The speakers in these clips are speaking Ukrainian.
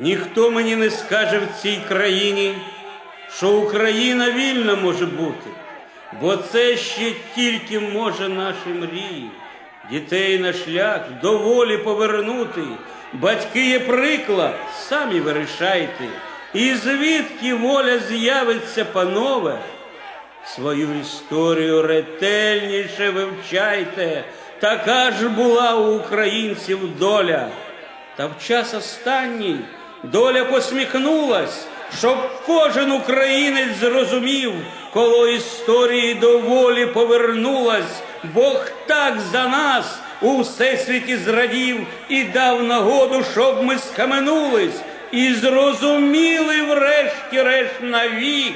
Ніхто мені не скаже в цій країні, що Україна вільна може бути, бо це ще тільки може наші мрії, дітей на шлях до волі повернути. Батьки є приклад, самі вирішайте. І звідки воля з'явиться, панове, свою історію ретельніше вивчайте. Така ж була у українців доля. Та в час останній доля посміхнулась, щоб кожен українець зрозумів, коло історії до волі повернулась, Бог так за нас у всесвіті зрадів і дав нагоду, щоб ми скаменулись і зрозуміли врешті-решт навік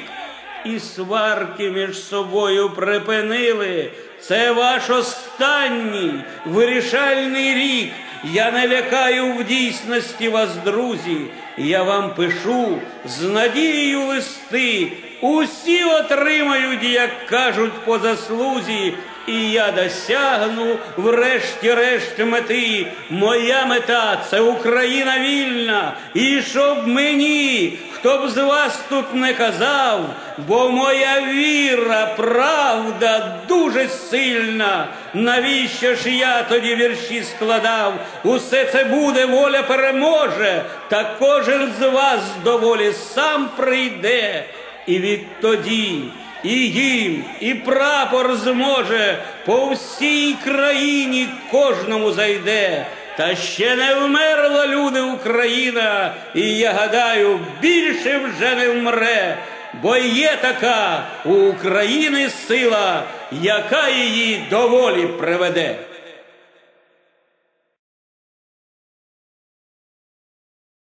і сварки між собою припинили. Це ваш останній вирішальний рік. Я не лякаю в дійсності вас, друзі. Я вам пишу з надією листи. Усі отримають, як кажуть, по заслузі. І я досягну врешті-решт мети. Моя мета це Україна вільна. І щоб мені, хто б з вас тут не казав, бо моя віра, правда дуже сильна. Навіщо ж я тоді вірші складав? Усе це буде, воля переможе, та кожен з вас до волі сам прийде. І відтоді і гімн, і прапор зможе по всій країні кожному зайде. Та ще не вмерла люди Україна, і я гадаю, більше вже не вмре, бо є така у України сила, яка її до волі приведе.